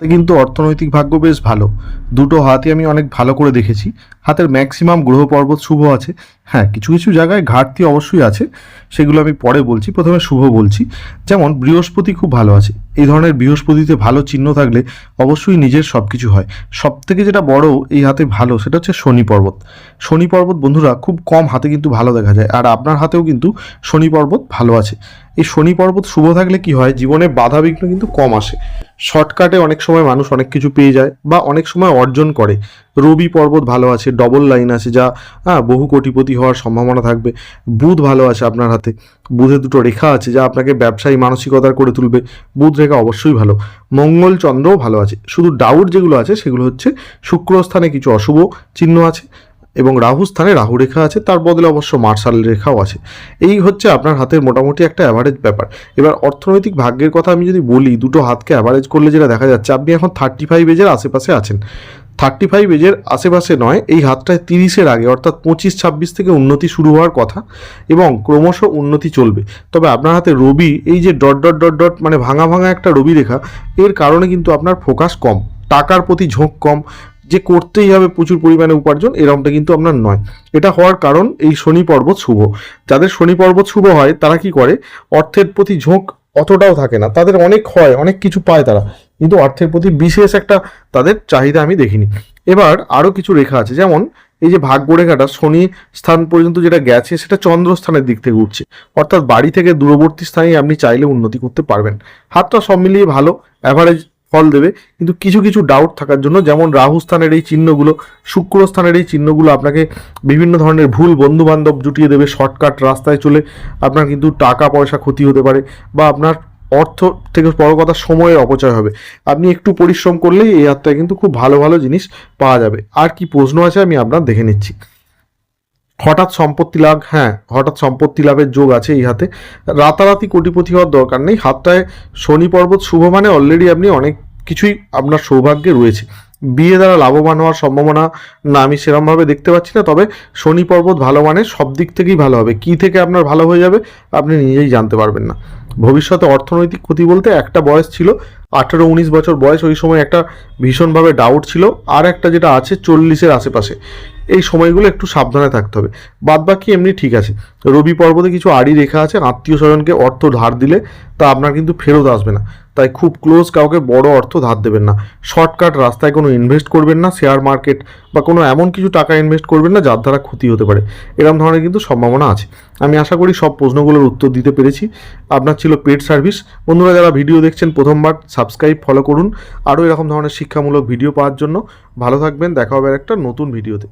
কিন্তু অর্থনৈতিক ভাগ্য বেশ ভালো। দুটো হাতই আমি অনেক ভালো করে দেখেছি। হাতের ম্যাক্সিমাম গ্রহ পর্বত শুভ আছে। হ্যাঁ কিছু কিছু জায়গায় ঘাটতি অবশ্যই আছে। সেগুলো আমি পরে বলছি, প্রথমে শুভ বলছি। যেমন বৃহস্পতি খুব ভালো আছে। এই ধরনের বৃহস্পতিতে ভালো চিহ্ন থাকলে অবশ্যই নিজের সব কিছু হয়। সব থেকে যেটা বড় এই হাতে ভালো সেটা হচ্ছে শনি পর্বত। শনি পর্বত বন্ধুরা খুব কম হাতে কিন্তু ভালো দেখা যায় আর আপনার হাতেও কিন্তু শনি পর্বত ভালো আছে। এই শনি পর্বত শুভ থাকলে কি হয়? জীবনে বাধা বিঘ্ন কিন্তু কম আসে। শর্টকাটে অনেক সময় মানুষ অনেক কিছু পেয়ে যায় বা অনেক সময় অর্জন করে। রবি পর্বত ভালো আছে ডবল লাইন আছে, যা হ্যাঁ বহু কোটিপতি হওয়ার সম্ভাবনা থাকবে। বুধ ভালো আছে আপনার হাতে। বুধে দুটো রেখা আছে, যা আপনাকে ব্যবসায়ী মানসিকতার করে তুলবে। বুধ রেখা অবশ্যই ভালো। মঙ্গল চন্দ্রও ভালো আছে। শুধু ডাউট যেগুলো আছে, সেগুলো হচ্ছে শুক্রস্থানে কিছু অশুভ চিহ্ন আছে। এবং রাহু স্থানে রাহু রেখা আছে, তার বদলে অবশ্য মার্শাল রেখাও আছে। এই হচ্ছে আপনার হাতের মোটামুটি একটা অ্যাভারেজ ব্যাপার। এবার অর্থনৈতিক ভাগ্যের কথা আমি যদি বলি, দুটো হাতকে অ্যাভারেজ করলে যেটা দেখা যাচ্ছে, আপনি এখন থার্টি ফাইভ এজের আশেপাশে আছেন। থার্টি ফাইভ এজের আশেপাশে নয়, এই হাতটায় তিরিশের আগে, অর্থাৎ পঁচিশ, ছাব্বিশ থেকে উন্নতি শুরু হওয়ার কথা এবং ক্রমশ উন্নতি চলবে। তবে আপনার হাতে রবি, এই যে ডট ডট ডট ডট মানে ভাঙা ভাঙা একটা রবি রেখা, এর কারণে কিন্তু আপনার ফোকাস কম। টাকার প্রতি ঝোঁক কম যে করতেই হবে প্রচুর পরিমাণে উপার্জন এরকমটা কিন্তু আপনার নয়। এটা হওয়ার কারণ এই শনি পর্বত শুভ। যাদের শনি পর্বত শুভ হয়, তারা কি করে? অর্থের প্রতি ঝোঁক অতটাও থাকে না। তাদের অনেক হয় অনেক কিছু পায় তারা। কিন্তু অর্থের প্রতি বিশেষ একটা তাদের চাহিদা আমি দেখিনি। এবার আরও কিছু রেখা আছে। যেমন এই যে ভাগ্য রেখাটা, শনি স্থান পর্যন্ত যেটা গেছে, সেটা চন্দ্রস্থানের দিক থেকে উঠছে। অর্থাৎ বাড়ি থেকে দূরবর্তী স্থানে আপনি চাইলে উন্নতি করতে পারবেন। হাতটা সব মিলিয়ে ভালো। অ্যাভারেজ ফল দেবে। কিন্তু কিছু কিছু ডাউট থাকার জন্য যেমন রাহু স্থানের এই চিহ্নগুলো, শুক্র স্থানের এই চিহ্নগুলো আপনাকে বিভিন্ন ধরনের ভুল বন্ধু বান্ধব জুটিয়ে দেবে শর্টকাট রাস্তায় চলে আপনার কিন্তু টাকা পয়সা ক্ষতি হতে পারে বা আপনার অর্থ থেকে বড় কথা সময়ের অপচয় হবে। আপনি একটু পরিশ্রম করলেই এই হাতটায় কিন্তু খুব ভালো ভালো জিনিস পাওয়া যাবে। আর কি প্রশ্ন আছে আমি আপনার দেখে নিচ্ছি। হঠাৎ সম্পত্তি লাভ হ্যাঁ হঠাৎ সম্পত্তি লাভের যোগ আছে এই হাতে। রাতারাতি কোটিপতি হওয়ার দরকার নেই। হাতটায় শনি পর্বত শুভ মানে অলরেডি আপনি অনেক কিছুই আপনার সৌভাগ্যে রয়েছে। বিয়ে দ্বারা লাভবান হওয়ার সম্ভাবনা না, আমি সেরমভাবে দেখতে পাচ্ছি না, তবে শনি পর্বত ভালো মানে সব দিক থেকেই ভালো হবে। কী থেকে আপনার ভালো হয়ে যাবে, আপনি নিজেই জানতে পারবেন না। ভবিষ্যতে অর্থনৈতিক ক্ষতি বলতে একটা বয়স ছিল, আঠেরো উনিশ বছর বয়স, ওই সময় একটা ভীষণভাবে ডাউট ছিল, আর একটা যেটা আছে চল্লিশের আশেপাশে। এই সময়গুলো একটু সাবধানে থাকতে হবে। বাদ বাকি এমনি ঠিক আছে। রবি পর্বতে কিছু আড়ি রেখা আছে, আত্মীয় স্বজনকে অর্থ ধার দিলে তা আপনার কিন্তু ফেরত আসবে না। তাই খুব ক্লোজ কাউকে বড় অর্থ ধার দেবেন না। শর্টকাট রাস্তায় কোনো ইনভেস্ট করবেন না শেয়ার মার্কেট বা কোনো এমন কিছু টাকা ইনভেস্ট করবেন না, যার দ্বারা ক্ষতি হতে পারে। এরকম ধরনের কিন্তু সম্ভাবনা আছে। আমি আশা করি সব প্রশ্নগুলোর উত্তর দিতে পেরেছি। আপনার ছিল পেড সার্ভিস বন্ধুরা, যারা ভিডিও দেখছেন প্রথমবার সাবস্ক্রাইব ফলো করুন। আরও এরকম ধরনের শিক্ষামূলক ভিডিও পাওয়ার জন্য। ভালো থাকবেন, দেখা হবে একটা নতুন ভিডিওতে